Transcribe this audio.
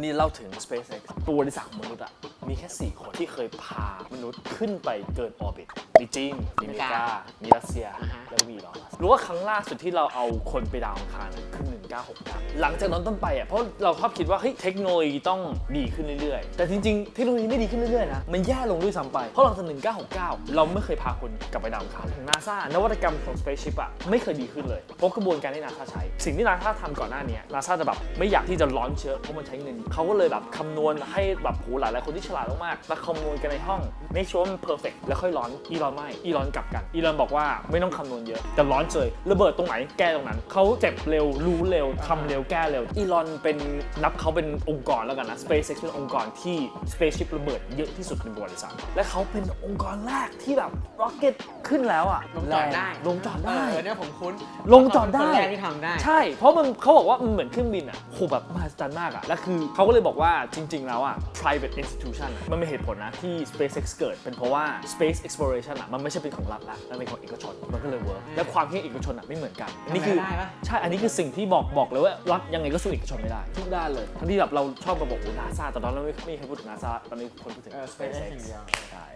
วันนี้เล่าถึง SpaceX ตัวบริษัทของมนุษย์อะมีแค่ 4 คนที่เคยพามนุษย์ขึ้นไปเกินออร์บิทมีจีนมีอเมริกา มีรัสเซียอ่าฮะแล้วก็มีอีรอนรู้ว่าครั้งล่าสุดที่เราเอาคนไปดาวอังคารอะคือ 1969 หลังจากนั้นต้นไปอะเพราะเราชอบคิดว่าเฮ้ยเทคโนโลยีต้องดีขึ้นเรื่อยๆ แต่จริงๆ เทคโนโลยีไม่ดีขึ้นเรื่อยๆนะมันแย่ลงด้วยซ้ำไป เพราะหลังจาก 1969 เราไม่เคยพาคนกลับไปดาวอังคารนาซานวัตกรรมของ Spaceship อะไม่เคยดีขึ้นเลยเพราะกระบวนการที่นาซาใช้ สิ่งที่นาซาทำก่อนหน้านี้นาซาจะแบบไม่อยากที่จะร้อนเชื้อเพราะมันใช้เงินเขาก็เลยแบบคำนวณให้แบบโหหลายหลายคนที่ฉลาดมากๆมาคำนวณกันในห้องไม่ชัวร์มันเพอร์เฟกแล้วค่อยร้อนอีรอนไม่อีรอนกลับกันอีรอนบอกว่าไม่ต้องคำนวณเยอะแต่ร้อนเลยระเบิดตรงไหนแก้ตรงนั้นเขาเจ็บเร็วรู้เร็วทำเร็วแก้เร็วอีลอนเป็นนับเขาเป็นองค์กรแล้วกันนะ SpaceX เป็นองค์กรที่ Spaceship ระเบิดเยอะที่สุดในประวัติศาสตร์และเขาเป็นองค์กรแรกที่แบบ rocket ขึ้นแล้วอะลงจอดได้ ลงจอดได้ เออเนี่ยผมคุ้นลงจอดได้ คนแรกที่ทำได้ ใช่ เพราะมันเขาบอกว่ามันเหมือนเครื่องบินอะโหแบบมหัศจรรย์มากอะ และคือเขาก็เลยบอกว่าจริง ๆ แล้วอะ private institution อะมันมีเหตุผลนะที่ SpaceX เกิด เป็นเพราะว่า space exploration อะมันไม่ใช่เป็นของรัฐละมันเป็นของเอกชน มันก็เลยเวิร์กและความที่เอกชนอะไม่เหมือนกันอันนี้คือ ทำอะไรได้ปะ ใช่ อันนี้คือสิ่งที่บอกบอกเลยว่ารัฐยังไงก็สู้เอกชนไม่ได้ ทุกด้านเลย ทั้งที่แบบเราชอบมาบอกโอ้นาซาแต่ตอนนั้นไม่ไม่มีใครพูดถึงนาซาตอนนี้คนพูดถึง เออ SpaceX อย่างเดียว ใช่